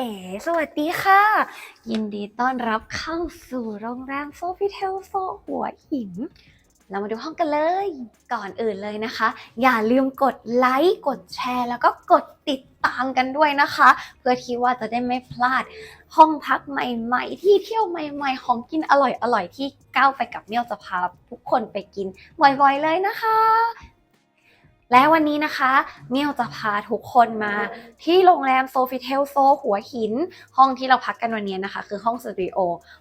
เอ๋สวัสดีค่ะ ยินดีต้อนรับเข้าสู่โรงแรมโซฟิเทลโซหัวหิน เรามาดูห้องกันเลย ก่อนอื่นเลยนะคะ อย่าลืมกดไลค์กดแชร์ แล้วก็กดติดตามกันด้วยนะคะ เพื่อที่ว่าจะได้ไม่พลาด ห้องพักใหม่ๆ ที่เที่ยวใหม่ๆ ของกินอร่อยๆ ที่ก้าวไปกับเมี่ยวจะพาทุกคนไปกินบ่อยๆเลยนะคะ และวันนี้นะคะเมี่ยวจะพาทุกคนมาที่โรงแรมโซฟิเทลโซหัวหิน ห้องที่เราพักกันวันนี้นะคะ คือห้องสตูดิโอ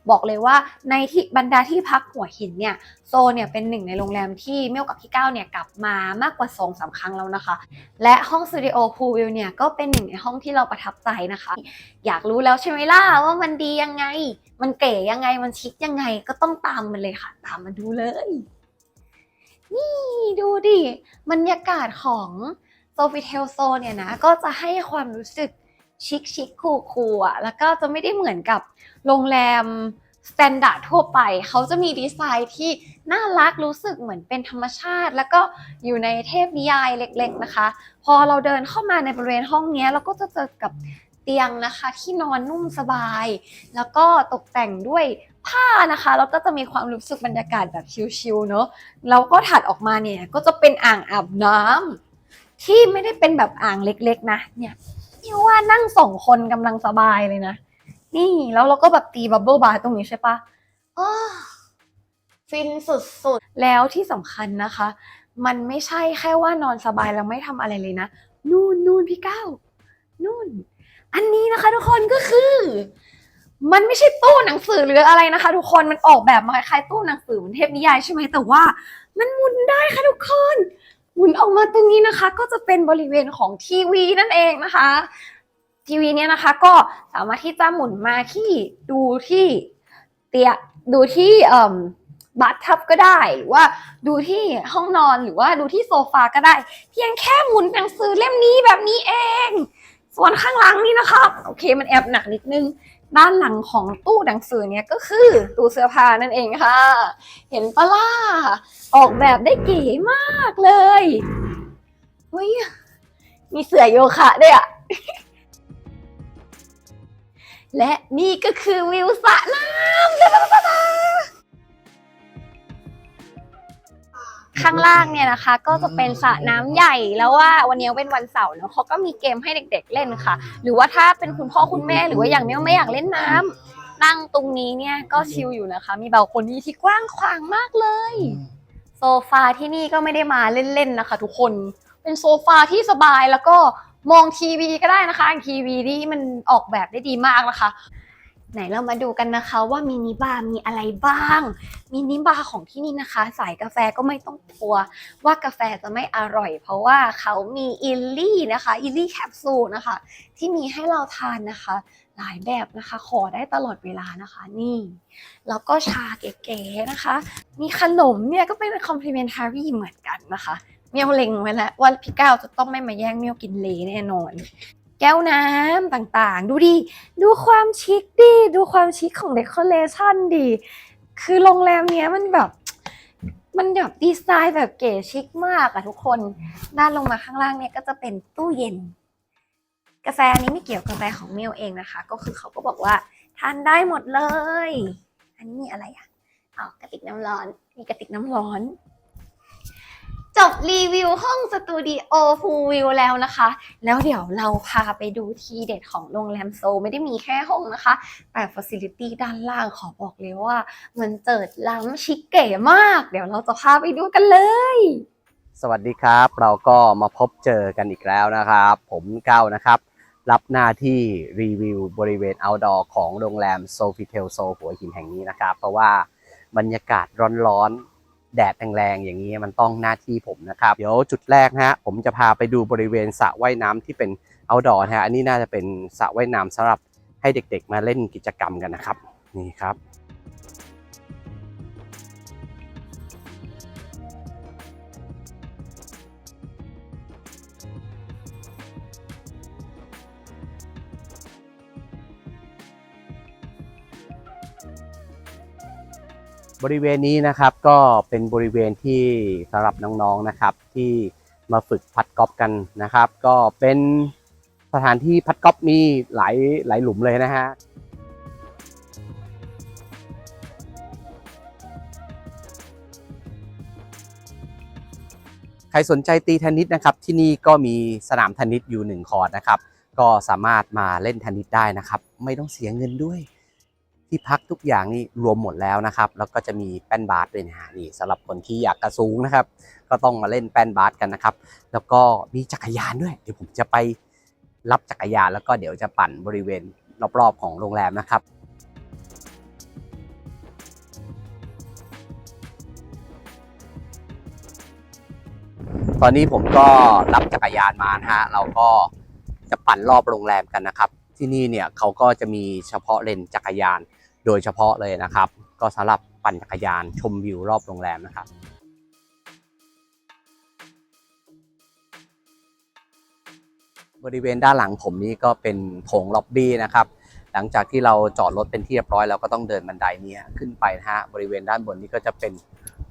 บอกเลยว่าในที่บรรดาที่พักหัวหินเนี่ยโซเนี่ยเป็นหนึ่งในโรงแรมที่เมี่ยวกับพี่ก้าวเนี่ยกลับมามากกว่า2องสาครั้งแล้วนะคะ และห้องสตูดิโอพูลวิวเนี่ยก็เป็นหนึ่งในห้องที่เราประทับใจนะคะ อยากรู้แล้วใช่ไหมล่ะว่ามันดียังไง มันเก๋ยังไงมันชิคยังไงก็ต้องตามมันเลยค่ะ ตามมาดูเลย นี่ดูดิบรรยากาศของโซฟิเทลโซเนี่ยนะ ก็จะให้ความรู้สึกชิคชิคคูคูลๆอะแล้วก็จะไม่ได้เหมือนกับโรงแรมสแตนดาร์ดทั่วไป เขาจะมีดีไซน์ที่น่ารักรู้สึกเหมือนเป็นธรรมชาติ แล้วก็อยู่ในเทพนิยายเล็กๆนะคะ พอเราเดินเข้ามาในบริเวณห้องนี้เราก็จะเจอกับ เตียงนะคะ ที่นอนนุ่มสบาย แล้วก็ตกแต่งด้วยผ้านะคะแล้วก็จะมีความรู้สึกบรรยากาศแบบชิลๆเนอะแล้วก็ถัดออกมาเนี่ยก็จะเป็นอ่างอาบน้ำที่ไม่ได้เป็นแบบอ่างเล็กๆ นะ เนี่ยนี่ว่านั่งสองคนกำลังสบายเลยนะ นี่แล้วเราก็แบบตีบับเบิลบาร์ตรงนี้ใช่ปะฟินสุดๆ แล้วที่สำคัญนะคะ มันไม่ใช่แค่ว่านอนสบายแล้วไม่ทำอะไรเลยนะ นู่นนู่นพี่ก้าวนู่น อันนี้นะคะทุกคนก็คือ มันไม่ใช่ตู้หนังสือหรืออะไรนะคะ ทุกคนมันออกแบบมาคล้ายๆตู้หนังสือเหมือนเทพนิยายใช่ไหมแต่ว่า มันหมุนได้ค่ะทุกคนหมุนออกมาตรงนี้นะคะ ก็จะเป็นบริเวณของทีวีนั่นเองนะคะ ทีวีเนี่ยนะคะ ก็สามารถที่จะหมุนมาที่ดูที่เตียดูที่เอ่อบัตทับก็ได้หรือว่าดูที่ห้องนอนหรือว่าดูที่โซฟาก็ได้ เพียงแค่หมุนหนังสือเล่มนี้แบบนี้เอง ส่วนข้างหลังนี่นะคะโอเคมันแอบหนักนิดนึง ด้านหลังของตู้หนังสือเนี่ยก็คือตู้เสื้อผ้านั่นเองค่ะ เห็นปะล่ะออกแบบได้เก๋มากเลยเฮ้ยมีเสือโยคะด้วยอะและนี่ก็คือวิวสระน้ำ ข้างล่างเนี่ยนะคะ ก็จะเป็นสระน้ำใหญ่แล้วว่าวันนี้เป็นวันเสาร์เนอะเขาก็มีเกมให้เด็ก ๆเล่นค่ะ หรือว่าถ้าเป็นคุณพ่อคุณแม่หรือว่าอย่างเนี้ยไม่อยากเล่นน้ำนั่งตรงนี้เนี่ยก็ชิลอยู่นะคะ มีเบาคนนี้ที่กว้างขวางมากเลย โซฟาที่นี่ก็ไม่ได้มาเล่นๆนะคะ ทุกคนเป็นโซฟาที่สบายแล้วก็มองทีวีก็ได้นะคะทีวีนี่มันออกแบบได้ดีมากนะคะ ไหนเรามาดูกันนะคะว่ามินิบาร์มีอะไรบ้างมินิบาร์ของที่นี่นะคะ สายกาแฟก็ไม่ต้องกลัว ว่ากาแฟจะไม่อร่อย เพราะว่าเขามีอิลลี่นะคะอิลลี่แคปซูลนะคะ ที่มีให้เราทานนะคะ หลายแบบนะคะ ขอได้ตลอดเวลานะคะ นี่แล้วก็ชาเก๋ๆนะคะ มีขนมเนี่ยก็เป็น complimentary เหมือนกันนะคะเมียวเล็งไว้แล้วว่าพี่ก้าวจะต้องไม่มาแย่งเมียวกินเลแน่นอน แก้วน้ำต่างๆ ดูดิ ดูความชิคดิ ดูความชิคของเดคอเรชันดิ คือโรงแรมเนี้ยมันแบบ มันแบบดีไซน์แบบเก๋ชิคมากอะทุกคน ด้านลงมาข้างล่างเนี่ยก็จะเป็นตู้เย็น กาแฟอันนี้ไม่เกี่ยวกับกาแฟของเมลเองนะคะ ก็คือเขาก็บอกว่าทานได้หมดเลย อันนี้มีอะไรอะอ๋อกระติกน้ำร้อน มีกระติกน้ำร้อน จบรีวิวห้องสตูดิโอฟูลวิวแล้วนะคะ แล้วเดี๋ยวเราพาไปดูทีเด็ดของโรงแรมโซไม่ได้มีแค่ห้องนะคะ แต่ฟ a ซิลิตี้ด้านล่างขอบอกเลยว่า มันเจิดล้ำชิคเก๋มาก เดี๋ยวเราจะพาไปดูกันเลย สวัสดีครับ เราก็มาพบเจอกันอีกแล้วนะครับ ผมเก้านะครับ รับหน้าที่รีวิวบริเวณ outdoor ของโรงแรม Sofitel s o หัวหินแห่งนี้นะครับ เพราะว่าบรรยากาศร้อนๆ แดดแรงๆอย่างนี้มันต้องหน้าที่ผมนะครับ เดี๋ยวจุดแรกนะฮะผมจะพาไปดูบริเวณสระว่ายน้ำที่เป็นเอาดอร์นะฮะอันนี้น่าจะเป็นสระว่ายน้ำสำหรับให้เด็กๆ มาเล่นกิจกรรมกันนะครับ นี่ครับ บริเวณนี้นะครับก็เป็นบริเวณที่สำหรับน้องๆนะครับ ที่มาฝึกพัดกอล์ฟกันนะครับ ก็เป็นสถานที่พัดก๊อฟมีหลายหลายหลุมเลยนะฮะใครสนใจตีเทนนิสนะครับ ที่นี่ก็มีสนามเทนนิสอยู่หนึ่งคอร์ตนะครับ ก็สามารถมาเล่นเทนนิสได้นะครับ ไม่ต้องเสียเงินด้วย ที่พักทุกอย่างนี่รวมหมดแล้วนะครับ แล้วก็จะมีแป้นบาสด้วยนะฮะนี่สำหรับคนที่อยากกระสูงนะครับ ก็ต้องมาเล่นแป้นบาสกันนะครับ แล้วก็มีจักรยานด้วย เดี๋ยวผมจะไปรับจักรยานแล้วก็เดี๋ยวจะปั่นบริเวณรอบๆของโรงแรมนะครับตอนนี้ผมก็รับจักรยานมานะฮะ เราก็จะปั่นรอบโรงแรมกันนะครับ ที่นี่เนี่ยเขาก็จะมีเฉพาะเลนจักรยาน โดยเฉพาะเลยนะครับ ก็สำหรับปั่นจักรยานชมวิวรอบโรงแรมนะครับบริเวณด้านหลังผมนี้ก็เป็นโถงล็อบบี้นะครับ หลังจากที่เราจอดรถเป็นที่เรียบร้อยเราก็ต้องเดินบันไดเนี้ขึ้นไปนะฮะบริเวณด้านบนนี้ก็จะเป็น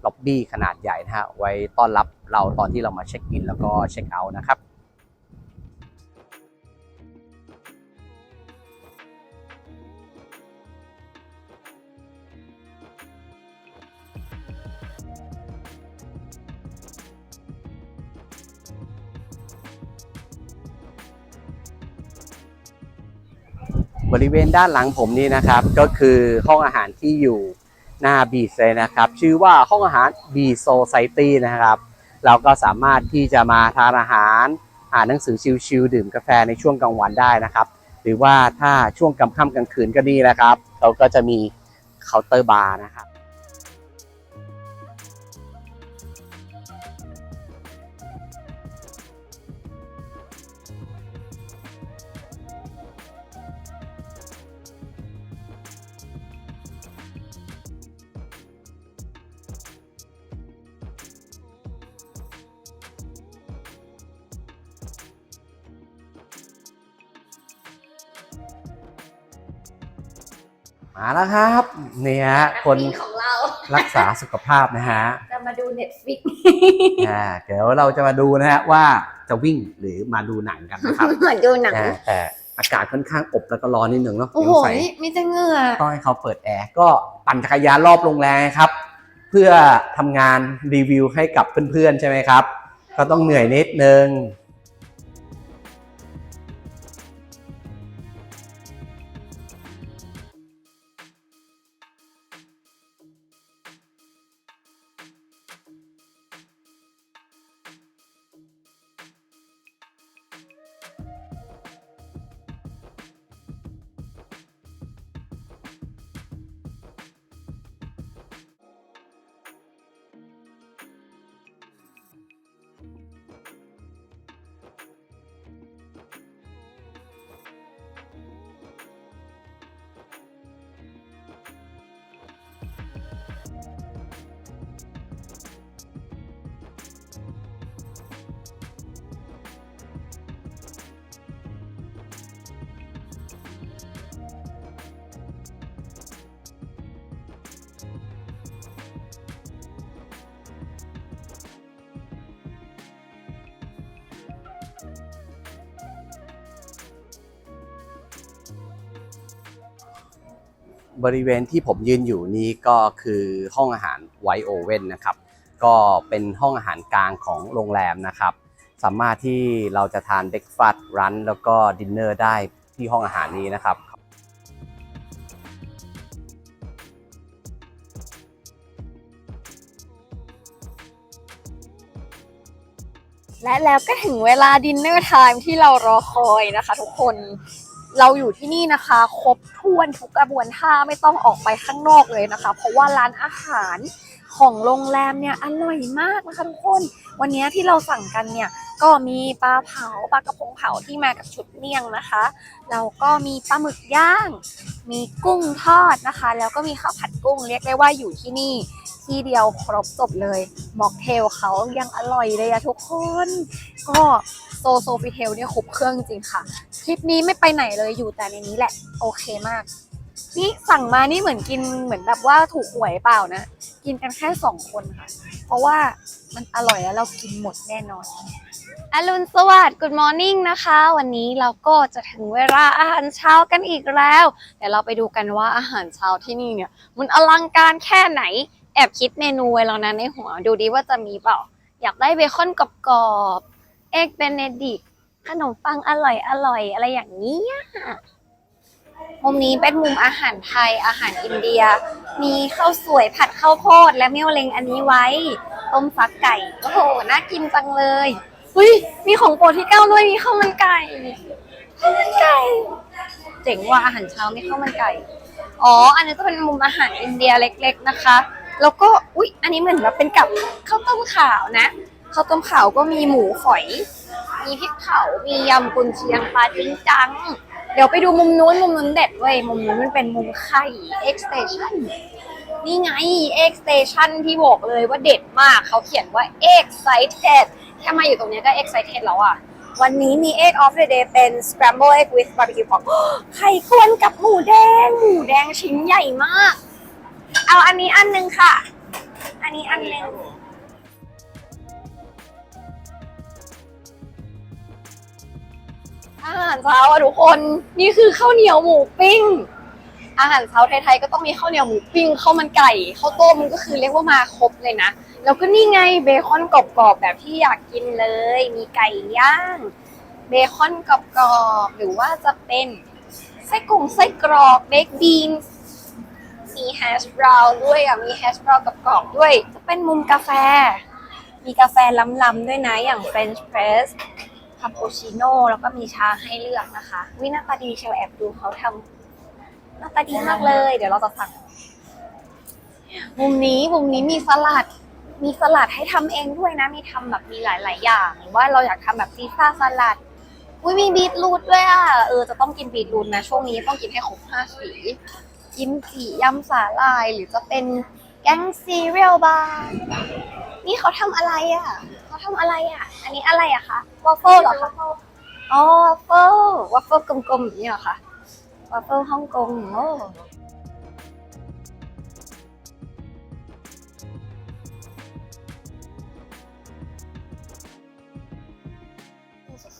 ล็อบบี้ขนาดใหญ่นะฮะไว้ต้อนรับเราตอนที่เรามาเช็คอินแล้วก็เช็คเอาท์นะครับ บริเวณด้านหลังผมนี่นะครับ ก็คือห้องอาหารที่อยู่หน้าบีชเลยนะครับ ชื่อว่าห้องอาหารบีโซไซตี้นะครับ เราก็สามารถที่จะมาทานอาหาร อ่านหนังสือชิลๆดื่มกาแฟในช่วงกลางวันได้นะครับ หรือว่าถ้าช่วงกลางค่ำกลางคืนก็นี่นะครับ เราก็จะมีเคาน์เตอร์บาร์นะครับ มาแล้วครับเนี่ยคนนักวิ่งของเรารักษาสุขภาพนะฮะจะมาดู Netflix อ่าเดี๋ยวเราจะมาดูนะฮะว่าจะวิ่งหรือมาดูหนังกันนะครับเหมือนดูหนังอ่าแต่อากาศค่อนข้างอบแล้วก็ร้อนนิดนึงเนาะโอ้เดี๋โหยวใส่มีแต่เหงื่อต้องให้เขาเปิดแอร์ก็ปั่นจักรยานรอบโรงแรมครับ เพื่อทำงานรีวิวให้กับเพื่อนๆใช่ไหมครับ ก็ต้องเหนื่อยนิดนึง บริเวณที่ผมยืนอยู่นี้ก็คือห้องอาหารไวโอเว่นนะครับ ก็เป็นห้องอาหารกลางของโรงแรมนะครับ สามารถที่เราจะทานเบรกฟาสต์รันแล้วก็ดินเนอร์ได้ที่ห้องอาหารนี้นะครับและแล้วก็ถึงเวลาดินเนอร์ไทม์ที่เรารอคอยนะคะทุกคน เราอยู่ที่นี่นะคะ ครบถ้วนทุกกระบวนท่าไม่ต้องออกไปข้างนอกเลยนะคะ เพราะว่าร้านอาหาร ของโรงแรมเนี่ยอร่อยมากนะคะทุกคน วันนี้ที่เราสั่งกันเนี่ยก็มีปลาเผาปลากระพงเผาที่มากับชุดเมี่ยงนะคะเราก็มีปลาหมึกย่าง มีกุ้งทอดนะคะ แล้วก็มีข้าวผัดกุ้งเรียกได้ว่าอยู่ที่นี่ที่เดียวครบจบเลยม็อกเทลเขายังอร่อยเลยอะทุกคน ก็โซโซฟิเทลเนี่ยครบเครื่องจริงค่ะ คลิปนี้ไม่ไปไหนเลยอยู่แต่ในนี้แหละ โอเคมาก นี่สั่งมานี่เหมือนกินเหมือนแบบว่าถูกหวยเปล่านะ กินกันแค่สองคนค่ะ เพราะว่ามันอร่อยแล้วเรากินหมดแน่นอนอรุณสวัสดิ์ Good Morning นะคะ วันนี้เราก็จะถึงเวลาอาหารเช้ากันอีกแล้ว เดี๋ยวเราไปดูกันว่าอาหารเช้าที่นี่เนี่ย มันอลังการแค่ไหน แอบคิดเมนูไว้แล้วนะในหัว ดูดีว่าจะมีเปล่า อยากได้เบคอนกรอบๆเอ็กเบเนดิกขนมปังอร่อยอร่อยอะไรอย่างนี้ มุมนี้เป็นมุมอาหารไทยอาหารอินเดีย มีข้าวสวยผัดข้าวโพดและเมี่ยวเล็งอันนี้ไว้ ต้มฟักไก่ โอ้โห น่ากินจังเลยอุ้ยมีของโปรดที่เก้าด้วยมีข้าวมันไก่ข้าวมันไก่ เจ๋งว่าอาหารเช้ามีข้าวมันไก่ อ๋อ อันนี้จะเป็นมุมอาหารอินเดียเล็ก ๆนะคะ แล้วก็อุ๊ยอันนี้เหมือนแบบเป็นกับข้าวต้มขาวนะข้าวต้มขาวก็มีหมูฝอย มีพริกเผา มียำกุนเชียงปลาจิ้งจัง เดี๋ยวไปดูมุมนู้นมุมนู้นเด็ดเว้ยมุมนู้นมันเป็นมุมไข่ X Station นี่ไง X Station ที่บอกเลยว่าเด็ดมากเขาเขียนว่า excited แค่มาอยู่ตรงเนี้ยก็ excited แล้วอะ วันนี้มี egg of the day เป็น scramble egg with barbecue pork ไข่ข้วนกับหมูแดง หมูแดงชิ้นใหญ่มาก เอาอันนี้อันหนึงค่ะ อันนี้อันหนึง อาหารเช้าอะทุกคนนี่คือข้าวเหนียวหมูปิ้ง อาหารเช้าไทยๆก็ต้องมีข้าวเหนียวหมูปิ้งข้าวมันไก่ข้าวต้มก็คือเรียกว่ามาครบเลยนะแล้วก็นี่ไงเบคอนกรอบๆแบบที่อยากกินเลย มีไก่ย่างเบคอนกรอบๆหรือว่าจะเป็นไส้กุ้งไส้กรอกเบคบีนมีแฮชบราวน์ด้วยอะมีแฮชบราวน์กรอบด้วย จะเป็นมุมกาแฟ มีกาแฟล้ำๆด้วยนะอย่าง French Press คาปูชิโน่แล้วก็มีชาให้เลือกนะคะ วิหน้าตาดีเชลแอบดูเขาทำหน้าตาดีมากเลย เดี๋ยวเราจะสั่ง มุมนี้มุมนี้มีสลัด มีสลัดให้ทำเองด้วยนะ มีทำแบบมีหลาย ๆ อย่าง หรือว่าเราอยากทำแบบซีซ่าสลัดอุ้ยมีบีทรูทด้วยอะ เออจะต้องกินบีทรูทนะ ช่วงนี้ต้องกินให้ครบห้าสี กิมจิยำสาลายหรือจะเป็นแกงซีเรียลบาร์นี่เขาทำอะไรอะ เขาทำอะไรอะ อันนี้อะไรอะคะวอฟเฟิลเหรอคะอ๋อวอฟเฟิลวอฟเฟิลกลมๆอย่างนี้เหรอคะวอฟเฟิลฮ่องกงโอ้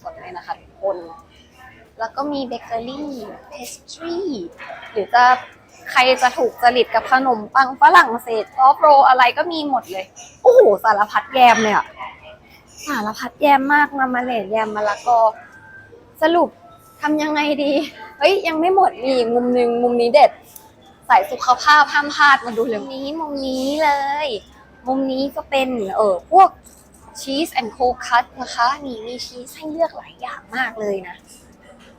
สดๆเลยนะคะทุกคน แล้วก็มีเบเกอรี่เพสทรีหรือจะใครจะถูกจริตกับขนมปังฝรั่งเศสซอฟโรอะไรก็มีหมดเลย โอ้โห สารพัดแยมเลยอะ สารพัดแยมมากมามาเลดแยมมะละกอ สรุปทำยังไงดี เฮ้ย ยังไม่หมดมีอีกมุมหนึ่งมุมนี้เด็ด ใส่สุขภาพห้ามพลาดมาดูเลยมุมนี้มุมนี้เลย มุมนี้ก็เป็นเออพวกชีสแอนด์โคคัตนะคะนี่มีชีสให้เลือกหลายอย่างมากเลยนะ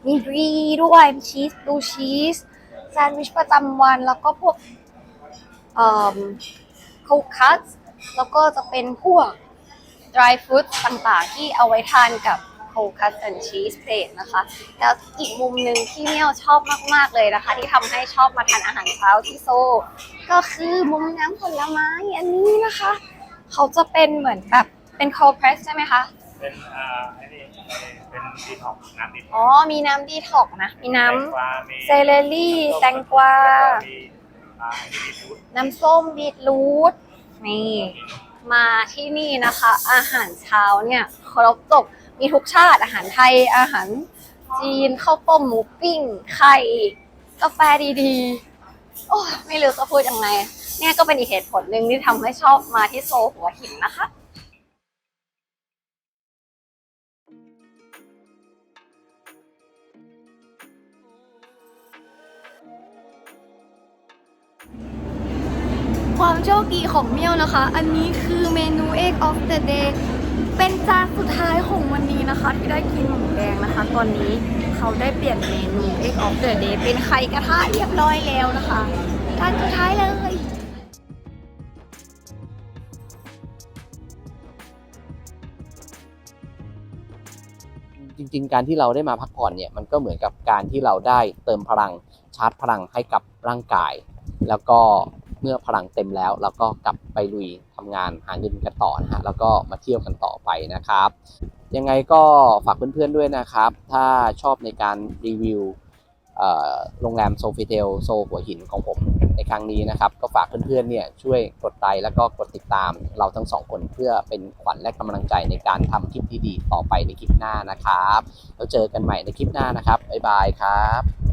มีบรีด้วยชีสดูชีสแซนด์วิชประจำวันแล้วก็พวกเอ่อโคคัตแล้วก็จะเป็นพวก dry fruit ต่างๆ ที่เอาไว้ทานกับโคคัสแอนชีสเพลทนะคะ แล้วอีกมุมหนึ่งที่เมี่ยวชอบมากๆเลยนะคะ ที่ทำให้ชอบมาทานอาหารเช้าที่โซ ก็คือมุมน้ำผลไม้อันนี้นะคะ เขาจะเป็นเหมือนแบบเป็น cold press ใช่ไหมคะเป็นอ่าไอ้นี่เป็นดีท็อกซ์น้ำดีท็อกซ์อ๋อ มีน้ำดีท็อกซ์นะ มีน้แตงกวามีำเซเลรี่ แตงกวาแล้วก็มีอ่าไอ้นี่บีทรูทน้ำส้มบีทรูทนี่ มาที่นี่นะคะ อาหารเช้าเนี่ยครบจบมีทุกชาติอาหารไทยอาหารจีนข้าวต้มหมูปิ้ง ไข่กาแฟดีๆ โอ้ไม่รู้จะพูดยังไงเนี่ยก็เป็นอีกเหตุผลหนึ่งที่ทำให้ชอบมาที่โซหัวหินนะคะ ความโชคดีของเมี่ยวนะคะ อันนี้คือเมนู Egg of the Day เป็นจานสุดท้ายของวันนี้นะคะ ที่ได้กินหมูแดงนะคะ ตอนนี้เขาได้เปลี่ยนเมนู Egg of the Day เป็นไข่กระทะเรียบร้อยแล้วนะคะจานสุดท้ายเลยจริงๆ การที่เราได้มาพักผ่อนเนี่ยมันก็เหมือนกับการที่เราได้เติมพลังชาร์จพลังให้กับร่างกาย แล้วก็ เมื่อพลังเต็มแล้วเราก็กลับไปลุยทำงานหาเงินกันต่อนะฮะแล้วก็มาเที่ยวกันต่อไปนะครับ ยังไงก็ฝากเพื่อนๆด้วยนะครับ ถ้าชอบในการรีวิวโรงแรมโซฟิเทลโซหัวหินของผมในครั้งนี้นะครับ ก็ฝากเพื่อนๆเนี่ยช่วยกดไลค์แล้วก็กดติดตาม เราทั้งสองคนเพื่อเป็นขวัญและกำลังใจในการทำคลิปที่ดีต่อไปในคลิปหน้านะครับ แล้วเจอกันใหม่ในคลิปหน้านะครับบ๊ายบายครับ